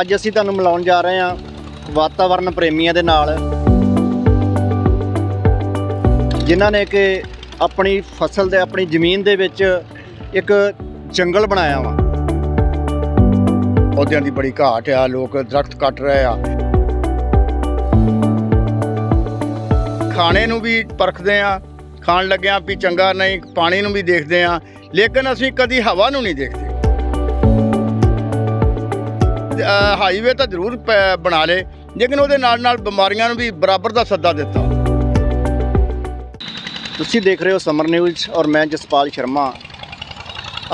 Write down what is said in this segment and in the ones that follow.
ਅੱਜ ਅਸੀਂ ਤੁਹਾਨੂੰ ਮਿਲਾਉਣ ਜਾ ਰਹੇ ਹਾਂ ਵਾਤਾਵਰਣ ਪ੍ਰੇਮੀਆਂ ਦੇ ਨਾਲ, ਜਿਨ੍ਹਾਂ ਨੇ ਕਿ ਆਪਣੀ ਫਸਲ ਦੇ, ਆਪਣੀ ਜ਼ਮੀਨ ਦੇ ਵਿੱਚ ਇੱਕ ਜੰਗਲ ਬਣਾਇਆ ਵਾ। ਪੌਦਿਆਂ ਦੀ ਬੜੀ ਘਾਟ ਆ, ਲੋਕ ਦਰਖਤ ਕੱਟ ਰਹੇ ਆ। ਖਾਣੇ ਨੂੰ ਵੀ ਪਰਖਦੇ ਆ, ਖਾਣ ਲੱਗਿਆਂ ਵੀ ਚੰਗਾ, ਨਹੀਂ, ਪਾਣੀ ਨੂੰ ਵੀ ਦੇਖਦੇ ਆ, ਲੇਕਿਨ ਅਸੀਂ ਕਦੀ ਹਵਾ ਨੂੰ ਨਹੀਂ ਦੇਖਦੇ। ਹਾਈਵੇ ਤਾਂ ਜ਼ਰੂਰ ਪ- ਬਣਾ ਲੇ, ਲੇਕਿਨ ਉਹਦੇ ਨਾਲ ਨਾਲ ਬਿਮਾਰੀਆਂ ਨੂੰ ਵੀ ਬਰਾਬਰ ਦਾ ਸੱਦਾ ਦਿੱਤਾ। ਤੁਸੀਂ ਦੇਖ ਰਹੇ ਹੋ ਸਮਰ ਨਿਊਜ਼ ਔਰ ਮੈਂ ਜਸਪਾਲ ਸ਼ਰਮਾ।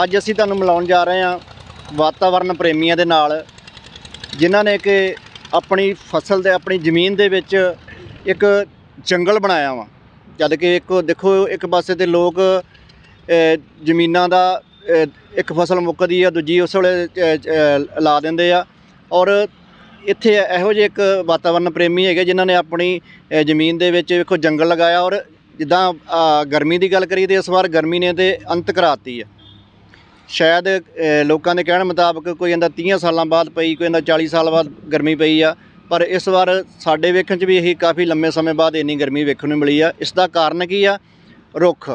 ਅੱਜ ਅਸੀਂ ਤੁਹਾਨੂੰ ਮਿਲਾਉਣ ਜਾ ਰਹੇ ਹਾਂ ਵਾਤਾਵਰਣ ਪ੍ਰੇਮੀਆਂ ਦੇ ਨਾਲ, ਜਿਨ੍ਹਾਂ ਨੇ ਕਿ ਆਪਣੀ ਫਸਲ ਦੇ, ਆਪਣੀ ਜ਼ਮੀਨ ਦੇ ਵਿੱਚ ਇੱਕ ਜੰਗਲ ਬਣਾਇਆ ਵਾ। ਜਦ ਕਿ ਇੱਕ, ਦੇਖੋ, ਇੱਕ ਪਾਸੇ ਤੇ ਲੋਕ ਜ਼ਮੀਨਾਂ ਦਾ ਇੱਕ ਫਸਲ ਮੁੱਕਦੀ ਆ, ਦੂਜੀ ਉਸ ਵੇਲੇ ਲਾ ਦਿੰਦੇ ਆ। ਔਰ ਇੱਥੇ ਇਹੋ ਜਿਹੇ ਇੱਕ ਵਾਤਾਵਰਨ ਪ੍ਰੇਮੀ ਹੈਗੇ ਜਿਨ੍ਹਾਂ ਨੇ ਆਪਣੀ ਜ਼ਮੀਨ ਦੇ ਵਿੱਚ ਵੇਖੋ ਜੰਗਲ ਲਗਾਇਆ ਔਰ ਜਿੱਦਾਂ ਗਰਮੀ ਦੀ ਗੱਲ ਕਰੀਏ ਤੇ ਇਸ ਵਾਰ ਗਰਮੀ ਨੇ ਤੇ ਅੰਤ ਕਰਾਤੀ ਆ ਸ਼ਾਇਦ ਲੋਕਾਂ ਦੇ ਕਹਿਣ ਮੁਤਾਬਕ ਕੋਈ ਕਹਿੰਦਾ 30 ਸਾਲਾਂ ਬਾਅਦ ਪਈ ਕੋਈ ਕਹਿੰਦਾ 40 ਸਾਲ ਬਾਅਦ ਗਰਮੀ ਪਈ ਆ ਪਰ ਇਸ ਵਾਰ ਸਾਡੇ ਵੇਖਣ 'ਚ ਵੀ ਇਹੀ ਕਾਫੀ ਲੰਮੇ ਸਮੇਂ ਬਾਅਦ ਇੰਨੀ ਗਰਮੀ ਵੇਖਣ ਨੂੰ ਮਿਲੀ ਆ। ਇਸ ਦਾ ਕਾਰਨ ਕੀ ਆ? ਰੁੱਖ।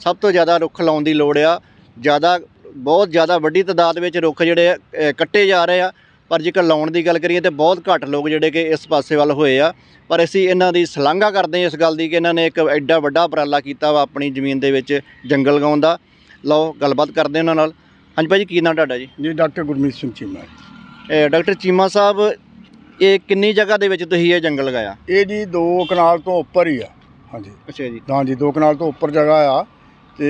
ਸਭ ਤੋਂ ਜ਼ਿਆਦਾ ਰੁੱਖ ਲਾਉਣ ਦੀ ਲੋੜ ਆ। ਜ਼ਿਆਦਾ ਬਹੁਤ ਜ਼ਿਆਦਾ ਵੱਡੀ ਤਾਦਾਦ ਵਿੱਚ ਰੁੱਖ ਜਿਹੜੇ ਆ, ਕੱਟੇ ਜਾ ਰਹੇ ਆ। ਪਰ ਜੇਕਰ ਲਾਉਣ ਦੀ ਗੱਲ ਕਰੀਏ ਤੇ ਬਹੁਤ ਘੱਟ ਲੋਕ ਜਿਹੜੇ ਕਿ ਇਸ ਪਾਸੇ ਵੱਲ ਹੋਏ ਆ। ਪਰ ਅਸੀਂ ਇਹਨਾਂ ਦੀ ਸ਼ਲਾਘਾ ਕਰਦੇ ਹਾਂ ਇਸ ਗੱਲ ਦੀ ਕਿ ਇਹਨਾਂ ਨੇ ਇੱਕ ਐਡਾ ਵੱਡਾ ਉਪਰਾਲਾ ਕੀਤਾ ਵਾ ਆਪਣੀ ਜ਼ਮੀਨ ਦੇ ਵਿੱਚ ਜੰਗਲ ਲਗਾਉਣ ਦਾ। ਲਓ ਗੱਲਬਾਤ ਕਰਦੇ ਹਾਂ ਉਹਨਾਂ ਨਾਲ। ਹਾਂਜੀ ਭਾਜੀ ਕੀ ਨਾਂ ਤੁਹਾਡਾ ਜੀ? ਜੀ ਡਾਕਟਰ ਗੁਰਮੀਤ ਸਿੰਘ ਚੀਮਾ ਇਹ ਡਾਕਟਰ ਚੀਮਾ ਸਾਹਿਬ ਇਹ ਕਿੰਨੀ ਜਗ੍ਹਾ ਦੇ ਵਿੱਚ ਤੁਸੀਂ ਇਹ ਜੰਗਲ ਲਗਾਇਆ ਇਹ ਜੀ ਦੋ ਕਨਾਲ ਤੋਂ ਉੱਪਰ ਹੀ ਆ। ਹਾਂਜੀ। ਅੱਛਾ ਜੀ। ਹਾਂਜੀ ਦੋ ਕਨਾਲ ਤੋਂ ਉੱਪਰ ਜਗ੍ਹਾ ਆ। ਤੇ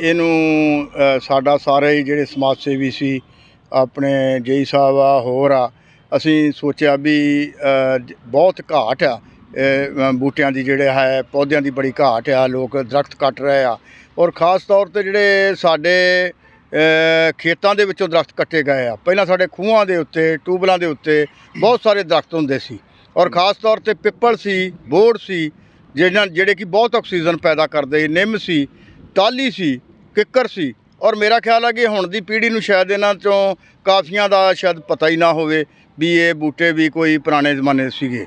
ਇਹਨੂੰ ਸਾਡਾ ਸਾਰੇ ਹੀ ਜਿਹੜੇ ਸਮਾਜ ਸੇਵੀ ਸੀ ਆਪਣੇ ਜੇਈ ਸਾਹਿਬ ਆ, ਹੋਰ ਆ, ਅਸੀਂ ਸੋਚਿਆ ਵੀ ਬਹੁਤ ਘਾਟ ਆ। ਬੂਟਿਆਂ ਦੀ ਜਿਹੜੇ ਹੈ, ਪੌਦਿਆਂ ਦੀ ਬੜੀ ਘਾਟ ਆ, ਲੋਕ ਦਰਖਤ ਕੱਟ ਰਹੇ ਆ। ਔਰ ਖਾਸ ਤੌਰ ਤੇ ਜਿਹੜੇ ਸਾਡੇ ਖੇਤਾਂ ਦੇ ਵਿੱਚੋਂ ਦਰਖਤ ਕੱਟੇ ਗਏ ਆ। ਪਹਿਲਾਂ ਸਾਡੇ ਖੂਹਾਂ ਦੇ ਉੱਤੇ ਟੂਬਲਾਂ ਦੇ ਉੱਤੇ ਬਹੁਤ ਸਾਰੇ ਦਰਖਤ ਹੁੰਦੇ ਸੀ। ਔਰ ਖਾਸ ਤੌਰ ਤੇ ਪਿੱਪਲ ਸੀ, ਬੋੜ ਸੀ, ਜਿਹਨਾਂ, ਜਿਹੜੇ ਕਿ ਬਹੁਤ ਆਕਸੀਜਨ ਪੈਦਾ ਕਰਦੇ, ਨਿੰਮ ਸੀ ਟਾਲੀ ਸੀ, ਕਿੱਕਰ ਸੀ ਔਰ ਮੇਰਾ ਖਿਆਲ ਹੈ ਕਿ ਹੁਣ ਦੀ ਪੀੜ੍ਹੀ ਨੂੰ ਸ਼ਾਇਦ ਇਹਨਾਂ ਚੋਂ ਕਾਫੀਆਂ ਦਾ ਸ਼ਾਇਦ ਪਤਾ ਹੀ ਨਾ ਹੋਵੇ ਵੀ ਇਹ ਬੂਟੇ ਵੀ ਕੋਈ ਪੁਰਾਣੇ ਜ਼ਮਾਨੇ ਸੀਗੇ।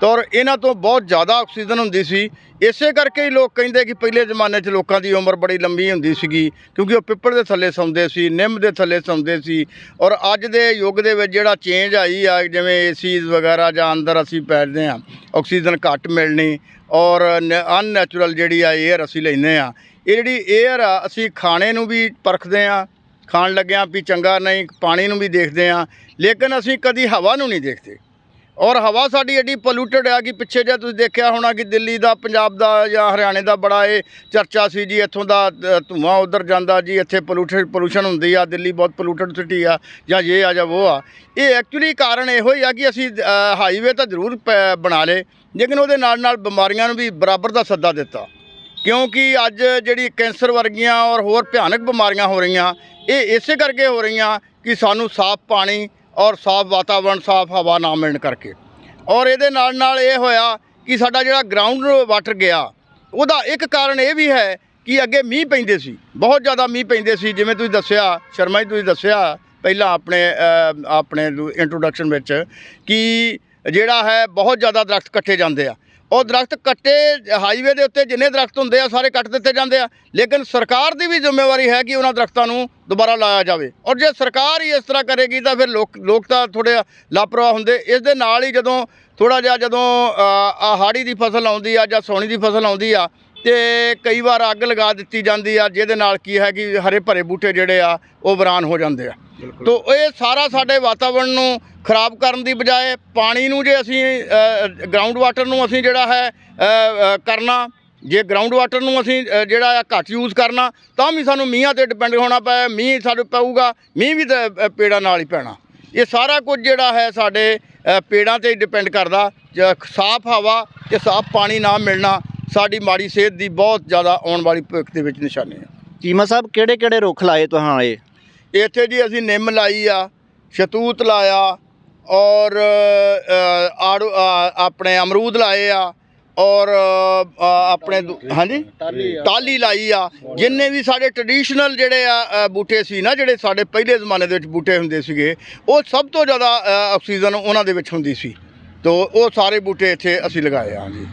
ਤਾਂ ਔਰ ਇਹਨਾਂ ਤੋਂ ਬਹੁਤ ਜ਼ਿਆਦਾ ਆਕਸੀਜਨ ਹੁੰਦੀ ਸੀ। ਇਸੇ ਕਰਕੇ ਹੀ ਲੋਕ ਕਹਿੰਦੇ ਕਿ ਪਹਿਲੇ ਜ਼ਮਾਨੇ 'ਚ ਲੋਕਾਂ ਦੀ ਉਮਰ ਬੜੀ ਲੰਬੀ ਹੁੰਦੀ ਸੀਗੀ, ਕਿਉਂਕਿ ਉਹ ਪਿੱਪਲ ਦੇ ਥੱਲੇ ਸੌਂਦੇ ਸੀ, ਨਿੰਮ ਦੇ ਥੱਲੇ ਸੌਂਦੇ ਸੀ ਔਰ ਅੱਜ ਦੇ ਯੁੱਗ ਦੇ ਵਿੱਚ ਜਿਹੜਾ ਚੇਂਜ ਆਈ ਆ, ਜਿਵੇਂ ਏਸੀਜ਼ ਵਗੈਰਾ ਜਾਂ ਅੰਦਰ ਅਸੀਂ ਬੈਠਦੇ ਆ ਆਕਸੀਜਨ ਘੱਟ ਮਿਲਣੀ ਔਰ ਅਨਨੈਚੁਰਲ ਜਿਹੜੀ ਆ 에ਅਰ ਅਸੀਂ ਲੈਂਦੇ ਆ ਇਹ ਜਿਹੜੀ 에ਅਰ ਆ ਅਸੀਂ ਖਾਣੇ ਨੂੰ ਵੀ ਪਰਖਦੇ ਆ ਖਾਣ ਲੱਗਿਆਂ ਵੀ ਚੰਗਾ ਨਹੀਂ ਪਾਣੀ ਨੂੰ ਵੀ ਦੇਖਦੇ ਆ ਲੇਕਿਨ ਅਸੀਂ ਕਦੀ ਹਵਾ ਨੂੰ ਨਹੀਂ ਦੇਖਦੇ। ਔਰ ਹਵਾ ਸਾਡੀ ਐਡੀ ਪੋਲੂਟਡ ਆ ਕਿ ਪਿੱਛੇ ਜੇ ਤੁਸੀਂ ਦੇਖਿਆ ਹੋਣਾ ਕਿ ਦਿੱਲੀ ਦਾ ਪੰਜਾਬ ਦਾ ਜਾਂ ਹਰਿਆਣੇ ਦਾ ਬੜਾ ਇਹ ਚਰਚਾ ਸੀ ਜੀ ਇੱਥੋਂ ਦਾ ਅ, ਧੂੰਆਂ ਉਧਰ ਜਾਂਦਾ ਜੀ ਇੱਥੇ ਪੋਲੂਟਡ ਪੋਲੂਸ਼ਨ ਹੁੰਦੀ ਆ ਦਿੱਲੀ ਬਹੁਤ ਪੋਲੂਟਡ ਸਿਟੀ ਆ ਜਾਂ ਇਹ ਆ ਜਾਂ ਉਹ ਆ। ਇਹ ਐਕਚੁਅਲੀ ਕਾਰਨ ਇਹੋ ਹੀ ਆ ਕਿ ਅਸੀਂ ਹਾਈਵੇ ਤਾਂ ਜ਼ਰੂਰ ਪ- ਬਣਾ ਲਏ ਲੇਕਿਨ ਉਹਦੇ ਨਾਲ ਨਾਲ ਬਿਮਾਰੀਆਂ ਨੂੰ ਵੀ ਬਰਾਬਰ ਦਾ ਸੱਦਾ ਦਿੱਤਾ। ਕਿਉਂਕਿ ਅੱਜ ਜਿਹੜੀ ਕੈਂਸਰ ਵਰਗੀਆਂ ਔਰ ਹੋਰ ਭਿਆਨਕ ਬਿਮਾਰੀਆਂ ਹੋ ਰਹੀਆਂ, ਇਹ ਇਸੇ ਕਰਕੇ ਹੋ ਰਹੀਆਂ ਕਿ ਸਾਨੂੰ ਸਾਫ਼ ਪਾਣੀ ਔਰ ਸਾਫ਼ ਵਾਤਾਵਰਣ ਸਾਫ਼ ਹਵਾ ਨਾ ਮਿਲਣ ਕਰਕੇ। ਔਰ ਇਹਦੇ ਨਾਲ ਨਾਲ ਇਹ ਹੋਇਆ ਕਿ ਸਾਡਾ ਜਿਹੜਾ ਗਰਾਊਂਡ ਵਾਟਰ ਗਿਆ, ਉਹਦਾ ਇੱਕ ਕਾਰਨ ਇਹ ਵੀ ਹੈ ਕਿ ਅੱਗੇ ਮੀਂਹ ਪੈਂਦੇ ਸੀ, ਬਹੁਤ ਜ਼ਿਆਦਾ ਮੀਂਹ ਪੈਂਦੇ ਸੀ। ਜਿਵੇਂ ਤੁਸੀਂ ਦੱਸਿਆ, ਸ਼ਰਮਾ ਜੀ ਤੁਸੀਂ ਦੱਸਿਆ ਪਹਿਲਾਂ ਆਪਣੇ ਆਪਣੇ ਇੰਟਰੋਡਕਸ਼ਨ ਵਿੱਚ ਕਿ ਜਿਹੜਾ ਹੈ ਬਹੁਤ ਜ਼ਿਆਦਾ ਦਰਖਤ ਕੱਟੇ ਜਾਂਦੇ ਆ। ਉਹ ਦਰਖਤ ਕੱਟੇ ਹਾਈਵੇ ਦੇ ਉੱਤੇ ਜਿੰਨੇ ਦਰਖਤ ਹੁੰਦੇ ਆ, ਸਾਰੇ ਕੱਟ ਦਿੱਤੇ ਜਾਂਦੇ ਆ। ਲੇਕਿਨ ਸਰਕਾਰ ਦੀ ਵੀ ਜ਼ਿੰਮੇਵਾਰੀ ਹੈ ਕਿ ਉਹਨਾਂ ਦਰਖਤਾਂ ਨੂੰ ਦੁਬਾਰਾ ਲਾਇਆ ਜਾਵੇ। ਔਰ ਜੇ ਸਰਕਾਰ ਹੀ ਇਸ ਤਰ੍ਹਾਂ ਕਰੇਗੀ ਤਾਂ ਫਿਰ ਲੋਕ ਲੋਕ ਤਾਂ ਥੋੜੇ ਲਾਪਰਵਾਹ ਹੁੰਦੇ। ਇਸ ਦੇ ਨਾਲ ਹੀ ਜਦੋਂ ਥੋੜਾ ਜਿਹਾ ਜਦੋਂ ਹਾੜੀ ਦੀ ਫਸਲ ਆਉਂਦੀ ਆ ਜਾਂ ਸੌਣੀ ਦੀ ਫਸਲ ਆਉਂਦੀ ਆ, ਤੇ ਕਈ ਵਾਰ ਅੱਗ ਲਗਾ ਦਿੱਤੀ ਜਾਂਦੀ ਆ, ਜਿਹਦੇ ਨਾਲ ਕੀ ਹੈ ਕਿ ਹਰੇ ਭਰੇ ਬੂਟੇ ਜਿਹੜੇ ਆ, ਉਹ ਵੀਰਾਨ ਹੋ ਜਾਂਦੇ ਆ। ਤੋ ਇਹ ਸਾਰਾ ਸਾਡੇ ਵਾਤਾਵਰਣ ਨੂੰ ਖਰਾਬ ਕਰਨ ਦੀ ਬਜਾਏ ਪਾਣੀ ਨੂੰ ਜੇ ਅਸੀਂ ਗਰਾਊਂਡ ਵਾਟਰ ਨੂੰ ਅਸੀਂ ਜਿਹੜਾ ਹੈ ਕਰਨਾ ਜੇ ਗਰਾਊਂਡ ਵਾਟਰ ਨੂੰ ਅਸੀਂ ਜਿਹੜਾ ਆ ਘੱਟ ਯੂਜ਼ ਕਰਨਾ ਤਾਂ ਵੀ ਸਾਨੂੰ ਮੀਂਹਾਂ ਤੇ ਡਿਪੈਂਡ ਹੋਣਾ ਪਏ ਮੀਂਹ ਸਾਡੇ ਪਊਗਾ ਮੀਂਹ ਵੀ ਪੇੜਾਂ ਨਾਲ ਹੀ ਪੈਣਾ। ਇਹ ਸਾਰਾ ਕੁਝ ਜਿਹੜਾ ਹੈ ਸਾਡੇ ਪੇੜਾਂ ਤੇ ਡਿਪੈਂਡ ਕਰਦਾ ਜ- ਸਾਫ਼ ਹਵਾ ਤੇ ਸਾਫ਼ ਪਾਣੀ ਨਾ ਮਿਲਣਾ ਸਾਡੀ ਮਾੜੀ ਸਿਹਤ ਦੀ ਬਹੁਤ ਜ਼ਿਆਦਾ ਆਉਣ ਵਾਲੀ ਭਵਿੱਖ ਦੇ ਵਿੱਚ ਨਿਸ਼ਾਨੀ ਹੈ। ਚੀਮਾ ਸਾਹਿਬ ਕਿਹੜੇ ਕਿਹੜੇ ਰੁੱਖ ਲਾਏ ਤੁਹਾਂ ਇਹ? ਇੱਥੇ ਜੀ ਅਸੀਂ ਨਿੰਮ ਲਾਈ ਆ ਸ਼ਤੂਤ ਲਾਇਆ ਔਰ ਆੜੂ ਆਪਣੇ ਅਮਰੂਦ ਲਾਏ ਆ ਔਰ ਆਪਣੇ ਹਾਂਜੀ? ਟਾਲੀ ਲਾਈ ਆ। ਜਿੰਨੇ ਵੀ ਸਾਡੇ ਟ੍ਰੈਡੀਸ਼ਨਲ ਜਿਹੜੇ ਆ ਬੂਟੇ ਸੀ ਨਾ ਜਿਹੜੇ ਸਾਡੇ ਪਹਿਲੇ ਜ਼ਮਾਨੇ ਦੇ ਵਿੱਚ ਬੂਟੇ ਹੁੰਦੇ ਸੀਗੇ ਉਹ ਸਭ ਤੋਂ ਜ਼ਿਆਦਾ ਆਕਸੀਜਨ ਉਹਨਾਂ ਦੇ ਵਿੱਚ ਹੁੰਦੀ ਸੀ। ਤੋ ਉਹ ਸਾਰੇ ਬੂਟੇ ਇੱਥੇ ਅਸੀਂ ਲਗਾਏ ਆ ਜੀ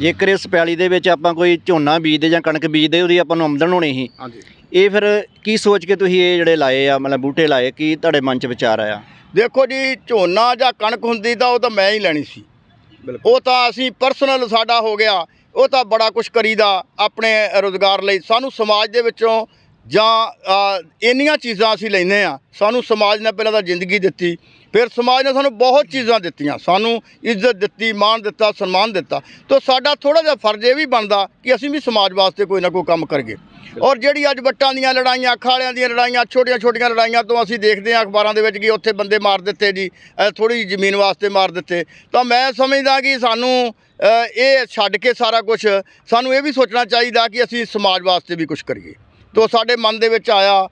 ਜੇਕਰ ਇਸ ਪੈਲੀ ਦੇ ਵਿੱਚ ਆਪਾਂ ਕੋਈ ਝੋਨਾ ਬੀਜਦੇ ਜਾਂ ਕਣਕ ਬੀਜਦੇ ਉਹਦੀ ਆਪਾਂ ਨੂੰ ਆਮਦਨ ਹੋਣੀ ਸੀ। ਹਾਂਜੀ। ਇਹ ਫਿਰ ਕੀ ਸੋਚ ਕੇ ਤੁਸੀਂ ਇਹ ਜਿਹੜੇ ਲਾਏ ਆ ਮਤਲਬ ਬੂਟੇ ਲਾਏ ਕੀ ਤੁਹਾਡੇ ਮਨ 'ਚ ਵਿਚਾਰ ਆਇਆ? ਦੇਖੋ ਜੀ ਝੋਨਾ ਜਾਂ ਕਣਕ ਹੁੰਦੀ ਤਾਂ ਉਹ ਤਾਂ ਮੈਂ ਹੀ ਲੈਣੀ ਸੀ। ਉਹ ਤਾਂ ਅਸੀਂ ਪਰਸਨਲ ਸਾਡਾ ਹੋ ਗਿਆ। ਉਹ ਤਾਂ ਬੜਾ ਕੁਝ ਕਰੀਦਾ ਆਪਣੇ ਰੋਜ਼ਗਾਰ ਲਈ। ਸਾਨੂੰ ਸਮਾਜ ਦੇ ਵਿੱਚੋਂ ਜਾਂ ਇੰਨੀਆਂ ਚੀਜ਼ਾਂ ਅਸੀਂ ਲੈਂਦੇ ਆ ਸਾਨੂੰ ਸਮਾਜ ਨੇ ਪਹਿਲਾਂ ਤਾਂ ਜ਼ਿੰਦਗੀ ਦਿੱਤੀ। ਫਿਰ ਸਮਾਜ ਨੇ ਸਾਨੂੰ ਬਹੁਤ ਚੀਜ਼ਾਂ ਦਿੱਤੀਆਂ। ਸਾਨੂੰ ਇੱਜ਼ਤ ਦਿੱਤੀ, ਮਾਣ ਦਿੱਤਾ, ਸਨਮਾਨ ਦਿੱਤਾ। ਤਾਂ ਸਾਡਾ ਥੋੜਾ ਜਿਹਾ ਫਰਜ਼ ਇਹ ਵੀ ਬਣਦਾ ਕਿ ਅਸੀਂ ਵੀ ਸਮਾਜ ਵਾਸਤੇ ਕੋਈ ਨਾ ਕੋਈ ਕੰਮ ਕਰੀਏ। ਔਰ ਜਿਹੜੀ ਅੱਜ ਵੱਟਾਂ ਦੀਆਂ ਲੜਾਈਆਂ, ਖਾਲਿਆਂ ਦੀਆਂ ਲੜਾਈਆਂ ਛੋਟੀਆਂ ਛੋਟੀਆਂ ਲੜਾਈਆਂ ਤੋਂ ਅਸੀਂ ਦੇਖਦੇ ਹਾਂ ਅਖਬਾਰਾਂ ਦੇ ਵਿੱਚ ਕਿ ਉੱਥੇ ਬੰਦੇ ਮਾਰ ਦਿੱਤੇ ਜੀ ਥੋੜੀ ਜਿਹੀ ਜ਼ਮੀਨ ਵਾਸਤੇ ਮਾਰ ਦਿੱਤੇ। ਤਾਂ ਮੈਂ ਸਮਝਦਾ ਕਿ ਸਾਨੂੰ ਇਹ ਛੱਡ ਕੇ ਸਾਰਾ ਕੁਝ ਸਾਨੂੰ ਇਹ ਵੀ ਸੋਚਣਾ ਚਾਹੀਦਾ ਕਿ ਅਸੀਂ ਸਮਾਜ ਵਾਸਤੇ ਵੀ ਕੁਝ ਕਰੀਏ। ਤੋਂ ਸਾਡੇ ਮਨ ਦੇ ਵਿੱਚ ਆਇਆ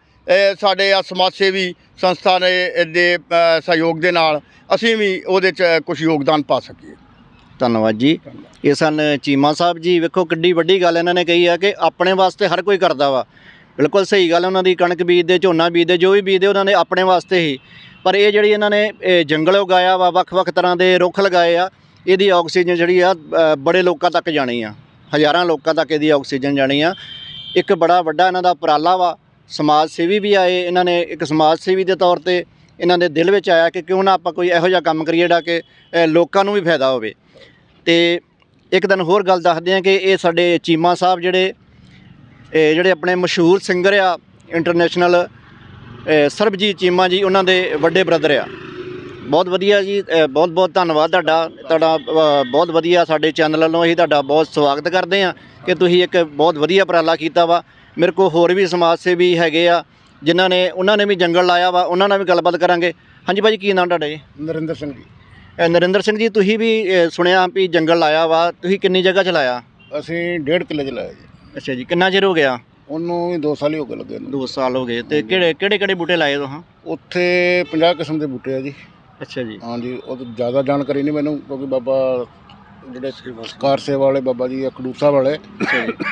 ਸਾਡੇ ਆ ਸਮਾਜ ਸੇਵੀ ਸੰਸਥਾ ਨੇ ਦੇ ਸਹਿਯੋਗ ਦੇ ਨਾਲ ਅਸੀਂ ਵੀ ਉਹਦੇ 'ਚ ਕੁਝ ਯੋਗਦਾਨ ਪਾ ਸਕੀਏ। ਧੰਨਵਾਦ ਜੀ। ਇਹ ਸਨ ਚੀਮਾ ਸਾਹਿਬ ਜੀ। ਵੇਖੋ ਕਿੱਡੀ ਵੱਡੀ ਗੱਲ ਇਹਨਾਂ ਨੇ ਕਹੀ ਆ ਕਿ ਆਪਣੇ ਵਾਸਤੇ ਹਰ ਕੋਈ ਕਰਦਾ ਵਾ। ਬਿਲਕੁਲ ਸਹੀ ਗੱਲ ਉਹਨਾਂ ਦੀ ਕਣਕ ਬੀਜਦੇ ਝੋਨਾ ਬੀਜਦੇ ਜੋ ਵੀ ਬੀਜਦੇ ਉਹਨਾਂ ਨੇ ਆਪਣੇ ਵਾਸਤੇ ਹੀ। ਪਰ ਇਹ ਜਿਹੜੀ ਇਹਨਾਂ ਨੇ ਜੰਗਲ ਉਗਾਇਆ ਵਾ ਵੱਖ-ਵੱਖ ਤਰ੍ਹਾਂ ਦੇ ਰੁੱਖ ਲਗਾਏ ਆ ਇਹਦੀ ਆਕਸੀਜਨ ਜਿਹੜੀ ਆ ਬੜੇ ਲੋਕਾਂ ਤੱਕ ਜਾਣੀ ਆ। ਹਜ਼ਾਰਾਂ ਲੋਕਾਂ ਤੱਕ ਇਹਦੀ ਆਕਸੀਜਨ ਜਾਣੀ ਆ। ਇੱਕ ਬੜਾ ਵੱਡਾ ਇਹਨਾਂ ਦਾ ਉਪਰਾਲਾ ਵਾ ਸਮਾਜ ਸੇਵੀ ਵੀ ਆਏ, ਇਹਨਾਂ ਨੇ ਇੱਕ ਸਮਾਜ ਸੇਵੀ ਦੇ ਤੌਰ ਤੇ ਇਹਨਾਂ ਦੇ ਦਿਲ ਵਿੱਚ ਆਇਆ ਕਿ ਕਿਉਂ ਨਾ ਆਪਾਂ ਕੋਈ ਇਹੋ ਜਿਹਾ ਕੰਮ ਕਰੀਏ ਜਿਹੜਾ ਕਿ ਲੋਕਾਂ ਨੂੰ ਵੀ ਫਾਇਦਾ ਹੋਵੇ। ਤੇ ਇੱਕ ਦਿਨ ਹੋਰ ਗੱਲ ਦੱਸਦੇ ਆ ਕਿ ਇਹ ਸਾਡੇ ਚੀਮਾ ਸਾਹਿਬ ਜਿਹੜੇ ਇਹ ਜਿਹੜੇ ਆਪਣੇ ਮਸ਼ਹੂਰ ਸਿੰਗਰ ਆ ਇੰਟਰਨੈਸ਼ਨਲ ਸਰਬਜੀਤ ਚੀਮਾ ਜੀ, ਉਹਨਾਂ ਦੇ ਵੱਡੇ ਬ੍ਰਦਰ ਆ। ਬਹੁਤ ਵਧੀਆ ਜੀ ਬਹੁਤ ਬਹੁਤ ਧੰਨਵਾਦ ਤੁਹਾਡਾ ਤੁਹਾਡਾ ਬਹੁਤ ਵਧੀਆ ਸਾਡੇ ਚੈਨਲ ਵੱਲੋਂ ਅਸੀਂ ਤੁਹਾਡਾ ਬਹੁਤ ਸਵਾਗਤ ਕਰਦੇ ਆ ਕਿ ਤੁਸੀਂ ਇੱਕ ਬਹੁਤ ਵਧੀਆ ਉਪਰਾਲਾ ਕੀਤਾ ਵਾ। ਮੇਰੇ ਕੋਲ ਹੋਰ ਵੀ ਸਮਾਜ ਸੇਵੀ ਹੈਗੇ ਆ ਜਿਨ੍ਹਾਂ ਨੇ ਉਹਨਾਂ ਨੇ ਵੀ ਜੰਗਲ ਲਾਇਆ ਵਾ ਉਹਨਾਂ ਨਾਲ ਵੀ ਗੱਲਬਾਤ ਕਰਾਂਗੇ। ਹਾਂਜੀ ਭਾਜੀ ਕੀ ਨਾਮ ਤੁਹਾਡਾ ਜੀ? ਨਰਿੰਦਰ ਸਿੰਘ ਜੀ। ਅ, ਨਰਿੰਦਰ ਸਿੰਘ ਜੀ ਤੁਸੀਂ ਵੀ ਅ, ਸੁਣਿਆ ਵੀ ਜੰਗਲ ਲਾਇਆ ਵਾ ਤੁਸੀਂ ਕਿੰਨੀ ਜਗ੍ਹਾ 'ਚ ਲਾਇਆ ਅਸੀਂ ਡੇਢ ਕਿੱਲੇ ਚ ਲਾਇਆ ਜੀ। ਅੱਛਾ ਜੀ ਕਿੰਨਾ ਚਿਰ ਹੋ ਗਿਆ? ਉਹਨੂੰ ਵੀ 2 ਸਾਲ ਹੀ ਹੋ ਗਏ ਲੱਗੇ ਨੂੰ। 2 ਸਾਲ ਹੋ ਗਏ ਤੇ ਕਿਹੜੇ ਕਿਹੜੇ ਕਿਹੜੇ ਬੂਟੇ ਲਾਏ ਤੁਸੀਂ? ਉੱਥੇ 50 ਕਿਸਮ ਦੇ ਬੂਟੇ ਆ ਜੀ। ਅੱਛਾ ਜੀ। ਹਾਂਜੀ ਉਹ ਤੋਂ ਜ਼ਿਆਦਾ ਜਾਣਕਾਰੀ ਨਹੀਂ ਮੈਨੂੰ ਕਿਉਂਕਿ ਬਾਬਾ ਜਿਹੜੇ ਕਾਰ ਸੇਵਾ ਵਾਲੇ ਬਾਬਾ ਜੀ ਆ ਖਡੂਸਾ ਵਾਲੇ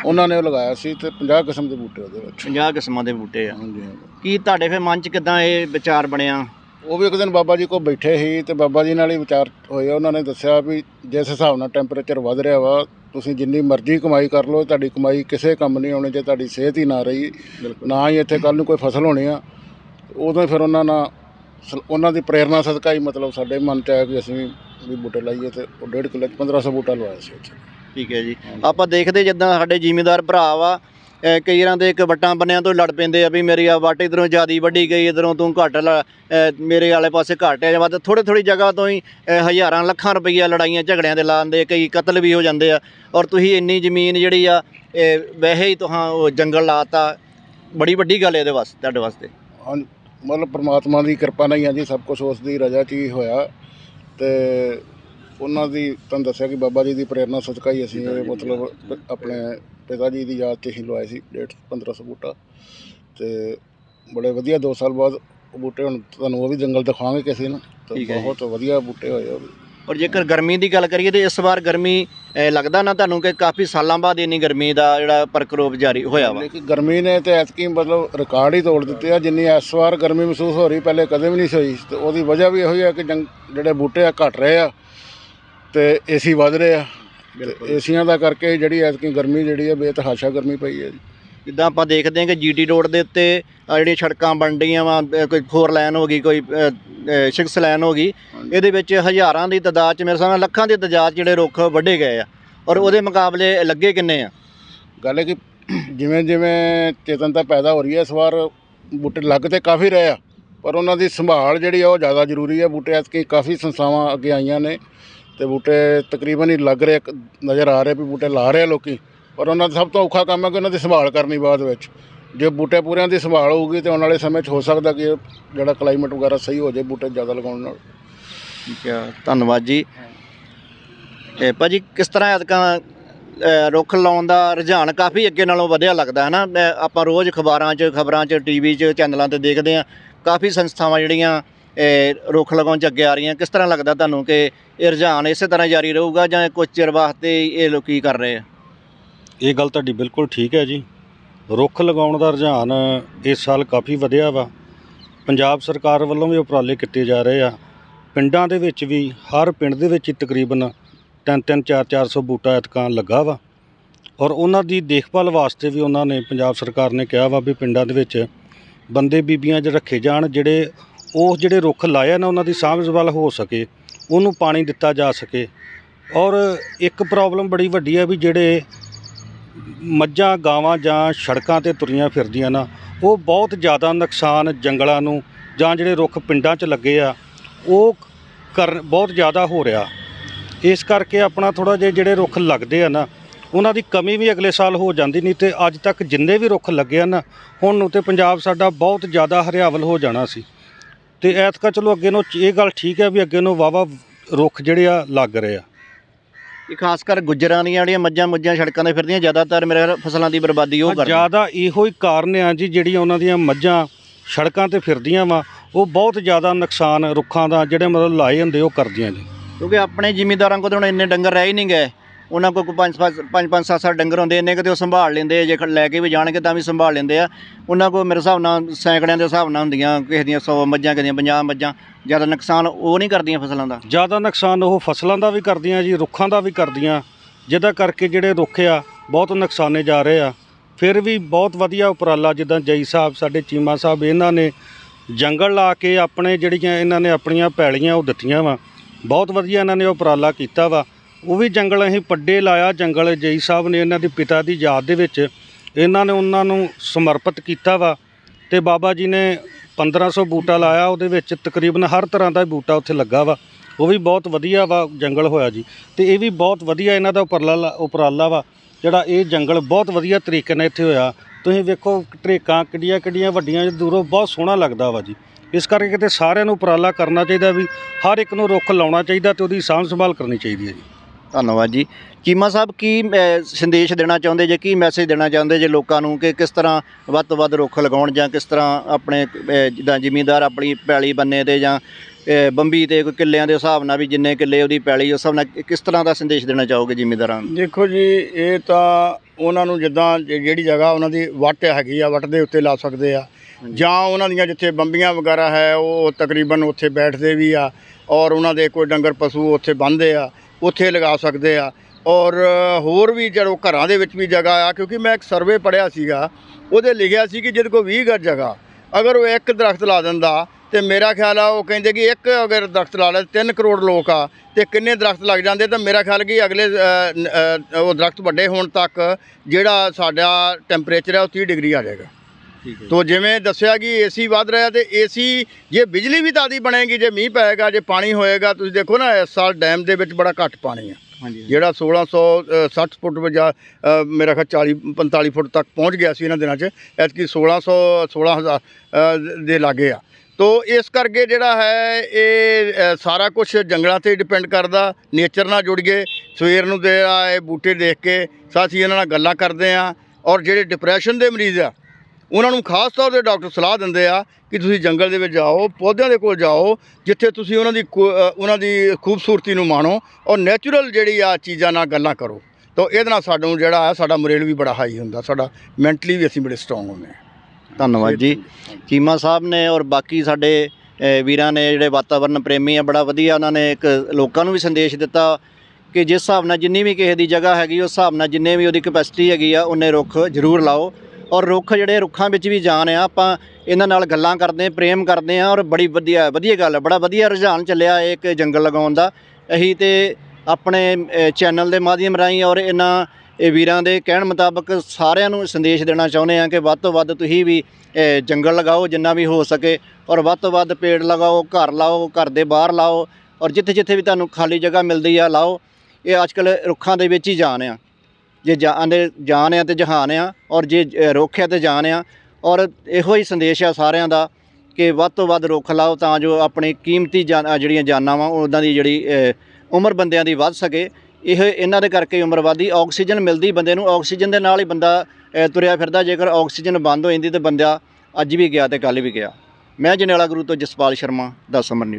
ਉਹਨਾਂ ਨੇ ਉਹ ਲਗਾਇਆ ਸੀ ਤੇ 50 ਕਿਸਮ ਦੇ ਬੂਟੇ ਉਹਦੇ ਵਿੱਚ। 50 ਕਿਸਮਾਂ ਦੇ ਬੂਟੇ ਆ। ਹਾਂਜੀ ਹਾਂਜੀ। ਕੀ ਤੁਹਾਡੇ ਫਿਰ ਮਨ 'ਚ ਕਿਦਾਂ ਇਹ ਵਿਚਾਰ ਬਣਿਆ? ਉਹ ਵੀ ਇੱਕ ਦਿਨ ਬਾਬਾ ਜੀ ਕੋਲ ਬੈਠੇ ਸੀ ਤੇ ਬਾਬਾ ਜੀ ਨਾਲ ਹੀ ਵਿਚਾਰ ਹੋਇਆ। ਉਹਨਾਂ ਨੇ ਦੱਸਿਆ ਵੀ ਜਿਸ ਹਿਸਾਬ ਨਾਲ ਟੈਂਪਰੇਚਰ ਵੱਧ ਰਿਹਾ ਵਾ ਤੁਸੀਂ ਜਿੰਨੀ ਮਰਜ਼ੀ ਕਮਾਈ ਕਰ ਲਓ ਤੁਹਾਡੀ ਕਮਾਈ ਕਿਸੇ ਕੰਮ ਨਹੀਂ ਆਉਣੀ ਜੇ ਤੁਹਾਡੀ ਸਿਹਤ ਹੀ ਨਾ ਰਹੀ ਨਾ ਹੀ ਇੱਥੇ ਕੱਲ ਨੂੰ ਕੋਈ ਫਸਲ ਹੋਣੀ ਆ। ਉਦੋਂ ਹੀ ਫਿਰ ਉਹਨਾਂ ਨਾਲ ਸ- ਉਹਨਾਂ ਦੀ ਪ੍ਰੇਰਣਾ ਸਦਕਾ ਹੀ ਮਤਲਬ ਸਾਡੇ ਮਨ 'ਚ ਆਇਆ ਕਿ ਅਸੀਂ ਵੀ ਵੀ ਬੂਟੇ ਲਾਈਏ ਤੇ ਉਹ ਡੇਢ ਕਿੱਲੇ 'ਚ 1500 ਬੂਟਾ ਲਵਾਇਆ ਸੀ ਉੱਥੇ। ਠੀਕ ਹੈ ਜੀ। ਆਪਾਂ ਦੇਖਦੇ ਜਿੱਦਾਂ ਸਾਡੇ ਜ਼ਿਮੀਂਦਾਰ ਭਰਾ ਵਾ ਅਹ ਕਈ ਰਾਂ ਦੇ ਇੱਕ ਵੱਟਾਂ ਬੰਨਿਆਂ ਤੋਂ ਲੜ ਪੈਂਦੇ ਆ ਵੀ ਮੇਰੀ ਆ ਵੱਟ ਇਧਰੋਂ ਜਿਆਦੀ ਵੱਡੀ ਗਈ ਇਧਰੋਂ ਤੂੰ ਘੱਟ ਲਾ- ਅਹ ਮੇਰੇ ਵਾਲੇ ਪਾਸੇ ਘੱਟ ਹੈ ਜਾਂ ਵੱਧ ਥੋੜੇ ਥੋੜੀ ਜਗ੍ਹਾ ਤੋਂ ਹੀ ਅਹ ਹਜ਼ਾਰਾਂ ਲੱਖਾਂ ਰੁਪਈਆ ਲੜਾਈਆਂ ਝਗੜਿਆਂ ਦੇ ਲਾਉਂਦੇ ਕਈ ਕਤਲ ਵੀ ਹੋ ਜਾਂਦੇ ਆ। ਔਰ ਤੁਸੀਂ ਇੰਨੀ ਜ਼ਮੀਨ ਜਿਹੜੀ ਆ ਇਹ ਵੈਸੇ ਹੀ ਤੁਹਾਂ ਉਹ ਜੰਗਲ ਲਾਤਾ ਬੜੀ ਵੱਡੀ ਗੱਲ ਹੈ ਇਹਦੇ ਵਾਸਤੇ ਤੁਹਾਡੇ ਵਾਸਤੇ। ਹਾਂ ਮਤਲਬ ਪ੍ਰਮਾਤਮਾ ਦੀ ਕਿਰਪਾ ਨਾਲ ਹੀ ਆ ਜੀ ਸਭ ਕੁਝ ਉਸ ਦੀ ਰਜ਼ਾ 'ਚ ਹੀ ਹੋਇਆ। ਤੇ ਉਹਨਾਂ ਦੀ ਤੁਹਾਨੂੰ ਦੱਸਿਆ ਕਿ ਬਾਬਾ ਜੀ ਦੀ ਪ੍ਰੇਰਣਾ ਸਦਕਾ ਹੀ ਅਸੀਂ ਇਹ ਮਤਲਬ ਆਪਣੇ ਪਿਤਾ ਜੀ ਦੀ ਯਾਦ 'ਚ ਹੀ ਲਵਾਏ ਸੀ ਡੇਢ 1500 ਬੂਟਾ। ਤੇ ਬੜੇ ਵਧੀਆ 2 ਸਾਲ ਬਾਅਦ ਉਹ ਬੂਟੇ ਹੁਣ ਤੁਹਾਨੂੰ ਉਹ ਵੀ ਜੰਗਲ ਦਿਖਾਵਾਂਗੇ ਕਿਸੇ ਨੂੰ। ਤੇ ਠੀਕ ਹੈ ਜੀ। ਬਹੁਤ ਵਧੀਆ ਬੂਟੇ ਹੋਏ ਉਹ ਵੀ। ਔਰ ਜੇਕਰ ਗਰਮੀ ਦੀ ਗੱਲ ਕਰੀਏ ਤੇ ਇਸ ਵਾਰ ਗਰਮੀ ਲੱਗਦਾ ਨਾ ਤੁਹਾਨੂੰ ਕਿ ਕਾਫੀ ਸਾਲਾਂ ਬਾਅਦ ਇੰਨੀ ਗਰਮੀ ਦਾ ਜਿਹੜਾ ਪ੍ਰਕੋਪ ਜਾਰੀ ਹੋਇਆ ਵਾ? ਲੇਕਿਨ ਗਰਮੀ ਨੇ ਤੇ ਐਤਕੀ ਮਤਲਬ ਰਿਕਾਰਡ ਹੀ ਤੋੜ ਦਿੱਤੇ ਆ ਜਿੰਨੀ ਇਸ ਵਾਰ ਗਰਮੀ ਮਹਿਸੂਸ ਹੋ ਰਹੀ ਪਹਿਲੇ ਕਦੇ ਵੀ ਨਹੀਂ ਹੋਈ। ਤੇ ਉਹਦੀ ਵਜ੍ਹਾ ਵੀ ਇਹੋ ਹੀ ਆ ਕਿ ਜੰਗ ਜਿਹੜੇ ਬੂਟੇ ਆ ਘਟ ਰਹੇ ਆ ਤੇ ਏਸੀ ਵੱਧ ਰਹੇ ਆ। ਏਸੀਆਂ ਦਾ ਕਰਕੇ ਜਿਹੜੀ ਐਤਕੀ ਗਰਮੀ ਜਿਹੜੀ ਆ ਬੇਤਹਾਸ਼ਾ ਗਰਮੀ ਪਈ ਹੈ ਜੀ। ਜਿੱਦਾਂ ਆਪਾਂ ਦੇਖਦੇ ਹਾਂ ਕਿ ਜੀਟੀ ਰੋਡ ਦੇ ਉੱਤੇ ਜਿਹੜੀਆਂ ਸੜਕਾਂ ਬਣ ਰਹੀਆਂ ਵਾ ਕੋਈ 4 ਲਾਈਨ ਹੋ ਗਈ ਕੋਈ 6 ਲਾਈਨ ਹੋ ਗਈ ਇਹਦੇ ਵਿੱਚ ਹਜ਼ਾਰਾਂ ਦੀ ਤਾਦਾਦ ਚ ਮੇਰੇ ਸਾਹਮਣੇ ਲੱਖਾਂ ਦੀ ਤਾਦਾਦ ਜਿਹੜੇ ਰੁੱਖ ਵੱਢੇ ਗਏ ਆ। ਔਰ ਉਹਦੇ ਮੁਕਾਬਲੇ ਲੱਗੇ ਕਿੰਨੇ ਆ? ਗੱਲ ਹੈ ਕਿ ਜਿਵੇਂ ਜਿਵੇਂ ਚੇਤਨਤਾ ਪੈਦਾ ਹੋ ਰਹੀ ਹੈ ਇਸ ਵਾਰ ਬੂਟੇ ਲੱਗ ਤੇ ਕਾਫੀ ਰਹੇ ਆ ਪਰ ਉਹਨਾਂ ਦੀ ਸੰਭਾਲ ਜਿਹੜੀ ਆ ਉਹ ਜ਼ਿਆਦਾ ਜ਼ਰੂਰੀ ਹੈ। ਬੂਟੇ ਐਤਕੀ ਕਾਫੀ ਸੰਸਥਾਵਾਂ ਅੱਗੇ ਆਈਆਂ ਨੇ ਤੇ ਬੂਟੇ ਤਕਰੀਬਨ ਹੀ ਲੱਗ ਰਹੇ ਨਜ਼ਰ ਆ ਰਹੇ ਵੀ ਬੂਟੇ ਲਾ ਰਹੇ ਲੋਕੀ। ਪਰ ਉਹਨਾਂ ਦਾ ਸਭ ਤੋਂ ਔਖਾ ਕੰਮ ਹੈ ਕਿ ਉਹਨਾਂ ਦੀ ਸੰਭਾਲ ਕਰਨੀ ਬਾਅਦ ਵਿੱਚ। ਜੇ ਬੂਟੇ ਪੂਰਿਆਂ ਦੀ ਸੰਭਾਲ ਹੋਊਗੀ ਤੇ ਆਉਣ ਵਾਲੇ ਸਮੇਂ 'ਚ ਹੋ ਸਕਦਾ ਕਿ ਜਿਹੜਾ ਕਲਾਈਮੇਟ ਵਗੈਰਾ ਸਹੀ ਹੋ ਜਾਏ ਬੂਟੇ ਜ਼ਿਆਦਾ ਲਗਾਉਣ ਨਾਲ। ਠੀਕ ਹੈ, ਧੰਨਵਾਦ ਜੀ। ਇਹ ਭਾਜੀ, ਕਿਸ ਤਰ੍ਹਾਂ ਐਤਕਾਂ ਰੁੱਖ ਲਾਉਣ ਦਾ ਰੁਝਾਨ ਕਾਫੀ ਅੱਗੇ ਨਾਲੋਂ ਵਧਿਆ ਲੱਗਦਾ, ਹੈ ਨਾ? ਆਪਾਂ ਰੋਜ਼ ਅਖਬਾਰਾਂ 'ਚ, ਖਬਰਾਂ 'ਚ ਟੀਵੀ 'ਚ, ਚੈਨਲਾਂ ਤੇ ਦੇਖਦੇ ਆ ਕਾਫੀ ਸੰਸਥਾਵਾਂ ਜਿਹੜੀਆਂ ਇਹ ਰੁੱਖ ਲਗਾਉਣ ਚ ਅੱਗੇ ਆ ਰਹੀਆਂ। ਕਿਸ ਤਰ੍ਹਾਂ ਲੱਗਦਾ ਤੁਹਾਨੂੰ ਕਿ ਇਹ ਰੁਝਾਨ ਇਸੇ ਤਰ੍ਹਾਂ ਜਾਰੀ ਰਹੂਗਾ ਜਾਂ ਕੁਝ ਚਿਰ ਵਾਸਤੇ ਇਹ ਲੋਕ ਕੀ ਕਰ ਰਹੇ ਆ? ਇਹ ਗੱਲ ਤੁਹਾਡੀ ਬਿਲਕੁਲ ਠੀਕ ਹੈ ਜੀ। ਰੁੱਖ ਲਗਾਉਣ ਦਾ ਰੁਝਾਨ ਇਸ ਸਾਲ ਕਾਫੀ ਵਧਿਆ ਵਾ। ਪੰਜਾਬ ਸਰਕਾਰ ਵੱਲੋਂ ਵੀ ਉਪਰਾਲੇ ਕੀਤੇ ਜਾ ਰਹੇ ਆ। ਪਿੰਡਾਂ ਦੇ ਵਿੱਚ ਵੀ, ਹਰ ਪਿੰਡ ਦੇ ਵਿੱਚ ਹੀ ਤਕਰੀਬਨ 3-3 4-400 ਬੂਟਾ ਇਤਕਾਂ ਲੱਗਾ ਵਾ। ਔਰ ਉਹਨਾਂ ਦੀ ਦੇਖਭਾਲ ਵਾਸਤੇ ਵੀ ਉਹਨਾਂ ਨੇ, ਪੰਜਾਬ ਸਰਕਾਰ ਨੇ ਕਿਹਾ ਵਾ ਵੀ ਪਿੰਡਾਂ ਦੇ ਵਿੱਚ ਬੰਦੇ, ਬੀਬੀਆਂ ਜ ਰੱਖੇ ਜਾਣ, ਜਿਹੜੇ ਉਹ ਜਿਹੜੇ ਰੁੱਖ ਲਾਏ ਆ ਨਾ, ਉਹਨਾਂ ਦੀ ਸਾਂਭ ਸੰਭਾਲ ਹੋ ਸਕੇ, ਉਹਨੂੰ ਪਾਣੀ ਦਿੱਤਾ ਜਾ ਸਕੇ। ਔਰ ਇੱਕ ਪ੍ਰੋਬਲਮ ਬੜੀ ਵੱਡੀ ਹੈ ਵੀ ਜਿਹੜੇ ਮੱਝਾਂ, ਗਾਵਾਂ ਜਾਂ ਸੜਕਾਂ ਤੇ ਤੁਰੀਆਂ ਫਿਰਦੀਆਂ ਨਾ, ਉਹ ਬਹੁਤ ਜ਼ਿਆਦਾ ਨੁਕਸਾਨ ਜੰਗਲਾਂ ਨੂੰ ਜਾਂ ਜਿਹੜੇ ਰੁੱਖ ਪਿੰਡਾਂ 'ਚ ਲੱਗੇ ਆ, ਉਹ ਕਰ, ਬਹੁਤ ਜ਼ਿਆਦਾ ਹੋ ਰਿਹਾ। ਇਸ ਕਰਕੇ ਆਪਣਾ ਥੋੜਾ ਜਿਹਾ ਜਿਹੜੇ ਰੁੱਖ ਲੱਗਦੇ ਆ ਨਾ, ਉਹਨਾਂ ਦੀ ਕਮੀ ਵੀ ਅਗਲੇ ਸਾਲ ਹੋ ਜਾਂਦੀ, ਨਹੀਂ ਤੇ ਅੱਜ ਤੱਕ ਜਿੰਨੇ ਵੀ ਰੁੱਖ ਲੱਗੇ ਹਨ ਹੁਣ ਨੂੰ ਤੇ ਪੰਜਾਬ ਸਾਡਾ ਬਹੁਤ ਜ਼ਿਆਦਾ ਹਰਿਆਵਲ ਹੋ ਜਾਣਾ ਸੀ। ਤੇ ਐਤਕਾ ਚਲੋ ਅੱਗੇ ਨੂੰ ਇਹ ਗੱਲ ਠੀਕ ਹੈ ਵੀ ਅੱਗੇ ਨੂੰ ਵਾਵਾ ਰੁੱਖ ਜਿਹੜੇ ਆ ਲੱਗ ਰਹੇ ਆ। ਇਹ ਖਾਸ ਕਰ ਗੁੱਜਰਾਂ ਦੀਆਂ ਜਿਹੜੀਆਂ ਮੱਝਾਂ ਮੁੱਝਾਂ ਸੜਕਾਂ ਤੇ ਫਿਰਦੀਆਂ ਜ਼ਿਆਦਾਤਰ ਮੇਰੇ ਖਿਆਲ ਫਸਲਾਂ ਦੀ ਬਰਬਾਦੀ ਉਹ ਕਰਦੇ ਜ਼ਿਆਦਾ ਇਹੋ ਹੀ ਕਾਰਨ ਆ ਜੀ ਜਿਹੜੀਆਂ ਉਹਨਾਂ ਦੀਆਂ ਮੱਝਾਂ ਸੜਕਾਂ ਤੇ ਫਿਰਦੀਆਂ ਵਾ ਉਹ ਬਹੁਤ ਜ਼ਿਆਦਾ ਨੁਕਸਾਨ ਰੁੱਖਾਂ ਦਾ ਜਿਹੜੇ ਮਤਲਬ ਲਾਏ ਹੁੰਦੇ ਉਹ ਕਰਦੀਆਂ ਜੀ। ਕਿਉਂਕਿ ਆਪਣੇ ਜ਼ਿਮੀਂਦਾਰਾਂ ਕੋਲ ਤਾਂ ਹੁਣ ਇੰਨੇ ਡੰਗਰ ਰਹਿ ਹੀ ਨਹੀਂ ਗਏ। ਉਹਨਾਂ ਕੋਲ ਕੋਈ ਪੰਜ ਪੰਜ ਪੰਜ ਸੱਤ ਸੱਤ ਡੰਗਰ ਹੁੰਦੇ ਇੰਨੇ ਕਿਤੇ ਉਹ ਸੰਭਾਲ ਲੈਂਦੇ ਆ, ਜੇ ਲੈ ਕੇ ਵੀ ਜਾਣਗੇ ਤਾਂ ਵੀ ਸੰਭਾਲ ਲੈਂਦੇ ਆ। ਉਹਨਾਂ ਕੋਲ ਮੇਰੇ ਹਿਸਾਬ ਨਾਲ ਸੈਂਕੜਿਆਂ ਦੇ ਹਿਸਾਬ ਨਾਲ ਹੁੰਦੀਆਂ ਕਿਸੇ ਦੀਆਂ 100 ਮੱਝਾਂ ਕਿਸੇ ਦੀਆਂ 50 ਮੱਝਾਂ ਜ਼ਿਆਦਾ ਨੁਕਸਾਨ ਉਹ ਨਹੀਂ ਕਰਦੀਆਂ ਫਸਲਾਂ ਦਾ। ਜ਼ਿਆਦਾ ਨੁਕਸਾਨ ਉਹ ਫਸਲਾਂ ਦਾ ਵੀ ਕਰਦੀਆਂ ਜੀ ਰੁੱਖਾਂ ਦਾ ਵੀ ਕਰਦੀਆਂ ਜਿਹਦਾ ਕਰਕੇ ਜਿਹੜੇ ਰੁੱਖ ਆ ਬਹੁਤ ਨੁਕਸਾਨੇ ਜਾ ਰਹੇ ਆ। ਫਿਰ ਵੀ ਬਹੁਤ ਵਧੀਆ ਉਪਰਾਲਾ ਜਿੱਦਾਂ ਜਈ ਸਾਹਿਬ ਸਾਡੇ ਚੀਮਾ ਸਾਹਿਬ ਇਹਨਾਂ ਨੇ ਜੰਗਲ ਲਾ ਕੇ ਆਪਣੇ ਜਿਹੜੀਆਂ ਇਹਨਾਂ ਨੇ ਆਪਣੀਆਂ ਪੈਲੀਆਂ ਉਹ ਦਿੱਤੀਆਂ ਵਾ। ਬਹੁਤ ਵਧੀਆ ਇਹਨਾਂ ਨੇ ਉਪਰਾਲਾ ਕੀਤਾ ਵਾ। ਉਹ ਵੀ ਜੰਗਲ ਅਸੀਂ ਪੱਡੇ ਲਾਇਆ, ਜੰਗਲ ਜਈ ਸਾਹਿਬ ਨੇ ਇਹਨਾਂ ਦੇ ਪਿਤਾ ਦੀ ਯਾਦ ਦੇ ਵਿੱਚ। ਇਹਨਾਂ ਨੇ ਉਹਨਾਂ ਨੂੰ ਸਮਰਪਿਤ ਕੀਤਾ ਵਾ ਤੇ ਬਾਬਾ ਜੀ ਨੇ 1500 ਬੂਟਾ ਲਾਇਆ, ਉਹਦੇ ਵਿੱਚ ਤਕਰੀਬਨ ਹਰ ਤਰ੍ਹਾਂ ਦਾ ਬੂਟਾ ਉੱਥੇ ਲੱਗਾ ਵਾ। ਉਹ ਵੀ ਬਹੁਤ ਵਧੀਆ ਵਾ ਜੰਗਲ ਹੋਇਆ ਜੀ। ਤੇ ਇਹ ਵੀ ਬਹੁਤ ਵਧੀਆ ਇਹਨਾਂ ਦਾ ਉਪਰਾਲਾ ਉਪਰਾਲਾ ਵਾ, ਜਿਹੜਾ ਇਹ ਜੰਗਲ ਬਹੁਤ ਵਧੀਆ ਤਰੀਕੇ ਨਾਲ ਇੱਥੇ ਹੋਇਆ। ਤੁਸੀਂ ਵੇਖੋ ਟਰੇਕਾਂ ਕਿੱਡੀਆਂ ਕਿੱਡੀਆਂ ਵੱਡੀਆਂ, ਦੂਰੋਂ ਬਹੁਤ ਸੋਹਣਾ ਲੱਗਦਾ ਵਾ ਜੀ। ਇਸ ਕਰਕੇ ਕਿਤੇ ਸਾਰਿਆਂ ਨੂੰ ਉਪਰਾਲਾ ਕਰਨਾ ਚਾਹੀਦਾ ਵੀ ਹਰ ਇੱਕ ਨੂੰ ਰੁੱਖ ਲਾਉਣਾ ਚਾਹੀਦਾ ਤੇ ਉਹਦੀ ਸਾਂਭ ਸੰਭਾਲ ਕਰਨੀ ਚਾਹੀਦੀ ਹੈ ਜੀ। ਧੰਨਵਾਦ ਜੀ। ਚੀਮਾ ਸਾਹਿਬ ਕੀ ਅਹ, ਸੰਦੇਸ਼ ਦੇਣਾ ਚਾਹੁੰਦੇ ਜੇ ਕੀ ਮੈਸੇਜ ਦੇਣਾ ਚਾਹੁੰਦੇ ਜੇ ਲੋਕਾਂ ਨੂੰ ਕਿ ਕਿਸ ਤਰ੍ਹਾਂ ਵੱਧ ਤੋਂ ਵੱਧ ਰੁੱਖ ਲਗਾਉਣ ਜਾਂ ਕਿਸ ਤਰ੍ਹਾਂ ਆਪਣੇ ਅਹ, ਜਿੱਦਾਂ ਜ਼ਿਮੀਂਦਾਰ ਆਪਣੀ ਪੈਲੀ ਬੰਨੇ ਤੇ ਜਾਂ ਅਹ, ਬੰਬੀ ਤੇ ਕੋਈ ਕਿੱਲਿਆਂ ਦੇ ਹਿਸਾਬ ਨਾਲ ਵੀ ਜਿੰਨੇ ਕਿੱਲੇ ਉਹਦੀ ਪੈਲੀ ਉਸ ਹਿਸਾਬ ਨਾਲ ਕਿਸ ਤਰ੍ਹਾਂ ਦਾ ਸੰਦੇਸ਼ ਦੇਣਾ ਚਾਹੋਗੇ ਜ਼ਿਮੀਂਦਾਰਾਂ ਨੂੰ? ਦੇਖੋ ਜੀ ਇਹ ਤਾਂ ਉਹਨਾਂ ਨੂੰ ਜਿੱਦਾਂ ਜ- ਜਿਹੜੀ ਜਗ੍ਹਾ ਉਹਨਾਂ ਦੀ ਵੱਟ ਹੈਗੀ ਆ ਵੱਟ ਦੇ ਉੱਤੇ ਲਾ ਸਕਦੇ ਆ। ਜਾਂ ਉਹਨਾਂ ਦੀਆਂ ਜਿੱਥੇ ਬੰਬੀਆਂ ਵਗੈਰਾ ਹੈ ਉਹ ਤਕਰੀਬਨ ਉੱਥੇ ਬੈਠਦੇ ਵੀ ਆ ਔਰ ਉਹਨਾਂ ਦੇ ਕੋਈ ਡੰਗਰ ਪਸ਼ੂ ਉੱਥੇ ਬੰਨ੍ਹਦੇ ਆ। ਉੱਥੇ ਲਗਾ ਸਕਦੇ ਆ। ਔਰ ਹੋਰ ਵੀ ਜਦੋਂ ਘਰਾਂ ਦੇ ਵਿੱਚ ਵੀ ਜਗ੍ਹਾ ਆ, ਕਿਉਂਕਿ ਮੈਂ ਇੱਕ ਸਰਵੇ ਪੜਿਆ ਸੀਗਾ, ਉਹਦੇ ਲਿਖਿਆ ਸੀ ਕਿ ਜਿਹਦੇ ਕੋਲ 20 ਗਜ ਜਗ੍ਹਾ, ਅਗਰ ਉਹ ਇੱਕ ਦਰਖਤ ਲਾ ਦਿੰਦਾ, ਤੇ ਮੇਰਾ ਖਿਆਲ ਆ ਉਹ ਕਹਿੰਦੇ ਕਿ ਇੱਕ ਅਗਰ ਦਰਖਤ ਲਾ ਲੈ 3 ਕਰੋੜ ਲੋਕ ਆ, ਤੇ ਕਿੰਨੇ ਦਰਖਤ ਲੱਗ ਜਾਂਦੇ, ਤਾਂ ਮੇਰਾ ਖਿਆਲ ਕਿ ਅਗਲੇ ਉਹ ਦਰਖਤ ਵੱਡੇ ਹੋਣ ਤੱਕ ਜਿਹੜਾ ਸਾਡਾ ਟੈਂਪਰੇਚਰ ਹੈ ਉਹ 30 ਡਿਗਰੀ ਆ ਜਾਏਗਾ। ਤੋ ਜਿਵੇਂ ਦੱਸਿਆ ਕਿ ਏਸੀ ਵੱਧ ਰਿਹਾ ਤੇ ਏਸੀ ਜੇ ਬਿਜਲੀ ਵੀ ਤਾਦੀ ਬਣੇਗੀ ਜੇ ਮੀਂਹ ਪਏਗਾ ਜੇ ਪਾਣੀ ਹੋਏਗਾ ਤੁਸੀਂ ਦੇਖੋ ਨਾ ਇਸ ਸਾਲ ਡੈਮ ਦੇ ਵਿੱਚ ਬੜਾ ਘੱਟ ਪਾਣੀ ਆ। ਜਿਹੜਾ 1660 ਫੁੱਟ ਵਜਾ ਮੇਰਾ ਖਿਆਲ 40 45 ਫੁੱਟ ਤੱਕ ਪਹੁੰਚ ਗਿਆ ਸੀ ਇਹਨਾਂ ਦਿਨਾਂ 'ਚ। ਐਤਕੀ 1600 16000 ਅ, ਦੇ ਲਾਗੇ ਆ। ਤੋ ਇਸ ਕਰਕੇ ਜਿਹੜਾ ਹੈ ਇਹ ਸਾਰਾ ਕੁਝ ਜੰਗਲਾਂ ਤੇ ਡਿਪੈਂਡ ਕਰਦਾ ਨੇਚਰ ਨਾਲ ਜੁੜ ਗਏ ਸਵੇਰ ਨੂੰ ਦੇ ਆ ਇਹ ਬੂਟੇ ਦੇਖ ਕੇ ਸਾਥੀ ਇਹਨਾਂ ਨਾਲ ਗੱਲਾਂ ਕਰਦੇ ਆ ਔਰ ਜਿਹੜੇ ਡਿਪਰੈਸ਼ਨ ਦੇ ਮਰੀਜ਼ ਆ ਉਹਨਾਂ ਨੂੰ ਖਾਸ ਤੌਰ ਤੇ ਡਾਕਟਰ ਸਲਾਹ ਦਿੰਦੇ ਆ ਕਿ ਤੁਸੀਂ ਜੰਗਲ ਦੇ ਵਿੱਚ ਜਾਓ, ਪੌਦਿਆਂ ਦੇ ਕੋਲ ਜਾਓ, ਜਿੱਥੇ ਤੁਸੀਂ ਉਹਨਾਂ ਦੀ ਖੂ- ਉਹਨਾਂ ਦੀ ਖੂਬਸੂਰਤੀ ਨੂੰ ਮਾਣੋ ਔਰ ਨੈਚੁਰਲ ਜਿਹੜੀ ਆ ਚੀਜ਼ਾਂ ਨਾਲ ਗੱਲਾਂ ਕਰੋ। ਤਾਂ ਇਹਦੇ ਨਾਲ ਸਾਨੂੰ ਜਿਹੜਾ ਆ, ਸਾਡਾ ਮੋਰੇਲ ਵੀ ਬੜਾ ਹਾਈ ਹੁੰਦਾ, ਸਾਡਾ ਮੈਂਟਲੀ ਵੀ ਅਸੀਂ ਬੜੇ ਸਟਰੋਂਗ ਹੁੰਦੇ ਹਾਂ ਧੰਨਵਾਦ ਜੀ। ਚੀਮਾ ਸਾਹਿਬ ਨੇ ਔਰ ਬਾਕੀ ਸਾਡੇ ਵੀਰਾਂ ਨੇ ਜਿਹੜੇ ਵਾਤਾਵਰਣ ਪ੍ਰੇਮੀ ਆ, ਬੜਾ ਵਧੀਆ ਉਹਨਾਂ ਨੇ ਇੱਕ ਲੋਕਾਂ ਨੂੰ ਵੀ ਸੰਦੇਸ਼ ਦਿੱਤਾ ਕਿ ਜਿਸ ਹਿਸਾਬ ਨਾਲ ਜਿੰਨੀ ਵੀ ਕਿਸੇ ਦੀ ਜਗ੍ਹਾ ਹੈਗੀ, ਉਸ ਹਿਸਾਬ ਨਾਲ ਜਿੰਨੇ ਵੀ ਉਹਦੀ ਕਪੈਸਿਟੀ ਹੈਗੀ ਆ, ਉਹਨੇ ਰੁੱਖ ਜ਼ਰੂਰ ਲਾਓ। ਔਰ ਰੁੱਖ ਜਿਹੜੇ ਰੁੱਖਾਂ ਵਿੱਚ ਵੀ ਜਾਨ ਆ, ਆਪਾਂ ਇਹਨਾਂ ਨਾਲ ਗੱਲਾਂ ਕਰਦੇ ਪ੍ਰੇਮ ਕਰਦੇ ਆ ਔਰ ਬੜੀ ਵਧੀਆ ਵਧੀਆ ਗੱਲ ਬੜਾ ਵਧੀਆ ਰੁਝਾਨ ਚੱਲਿਆ ਇਹ ਇੱਕ ਜੰਗਲ ਲਗਾਉਣ ਦਾ। ਅਸੀਂ ਤੇ ਆਪਣੇ ਚੈਨਲ ਦੇ ਮਾਧਿਅਮ ਰਾਹੀਂ ਔਰ ਇਹਨਾਂ, ਇਹ ਵੀਰਾਂ ਦੇ ਕਹਿਣ ਮੁਤਾਬਕ ਸਾਰਿਆਂ ਨੂੰ ਸੰਦੇਸ਼ ਦੇਣਾ ਚਾਹੁੰਦੇ ਆ ਕਿ ਵੱਧ ਤੋਂ ਵੱਧ ਤੁਸੀਂ ਵੀ ਜੰਗਲ ਲਗਾਓ, ਜਿੰਨਾ ਵੀ ਹੋ ਸਕੇ ਔਰ ਵੱਧ ਤੋਂ ਵੱਧ ਪੇੜ ਲਗਾਓ, ਘਰ ਲਾਓ, ਘਰ ਦੇ ਬਾਹਰ ਲਾਓ ਔਰ ਜਿੱਥੇ ਜਿੱਥੇ ਵੀ ਤੁਹਾਨੂੰ ਖਾਲੀ ਜਗ੍ਹਾ ਮਿਲਦੀ ਆ, ਲਾਓ। ਇਹ ਅੱਜ ਕੱਲ੍ਹ ਰੁੱਖਾਂ ਦੇ ਵਿੱਚ ਹੀ ਜਾਣ ਆ। ਜੇ ਜਾਨ ਦੇ ਜਾਨ ਆ ਤੇ ਜਹਾਨ ਆ, ਔਰ ਜੇ ਰੁੱਖ ਆ ਤੇ ਜਾਨ ਆ, ਔਰ ਇਹੋ ਹੀ ਸੰਦੇਸ਼ ਆ ਸਾਰਿਆਂ ਦਾ ਕਿ ਵੱਧ ਤੋਂ ਵੱਧ ਰੁੱਖ ਲਾਓ ਤਾਂ ਜੋ ਆਪਣੀ ਕੀਮਤੀ ਜਾਨ ਜਿਹੜੀਆਂ ਜਾਨਾਂ ਵਾ ਉਹਨਾਂ ਦੀ ਜਿਹੜੀ ਉਮਰ ਬੰਦਿਆਂ ਦੀ ਵੱਧ ਸਕੇ। ਇਹ, ਇਹਨਾਂ ਦੇ ਕਰਕੇ ਉਮਰ ਵਧਦੀ, ਆਕਸੀਜਨ ਮਿਲਦੀ ਬੰਦੇ ਨੂੰ, ਆਕਸੀਜਨ ਦੇ ਨਾਲ ਹੀ ਬੰਦਾ ਤੁਰਿਆ ਫਿਰਦਾ, ਜੇਕਰ ਆਕਸੀਜਨ ਬੰਦ ਹੋ ਜਾਂਦੀ ਤੇ ਬੰਦਾ ਅੱਜ ਵੀ ਗਿਆ ਤੇ ਕੱਲ ਵੀ ਗਿਆ। ਮੈਂ ਜਨੇਲਾ ਗੁਰੂ ਤੋਂ ਜਸਪਾਲ ਸ਼ਰਮਾ ਦਾ ਸਮਰ ਨਿਊਜ਼।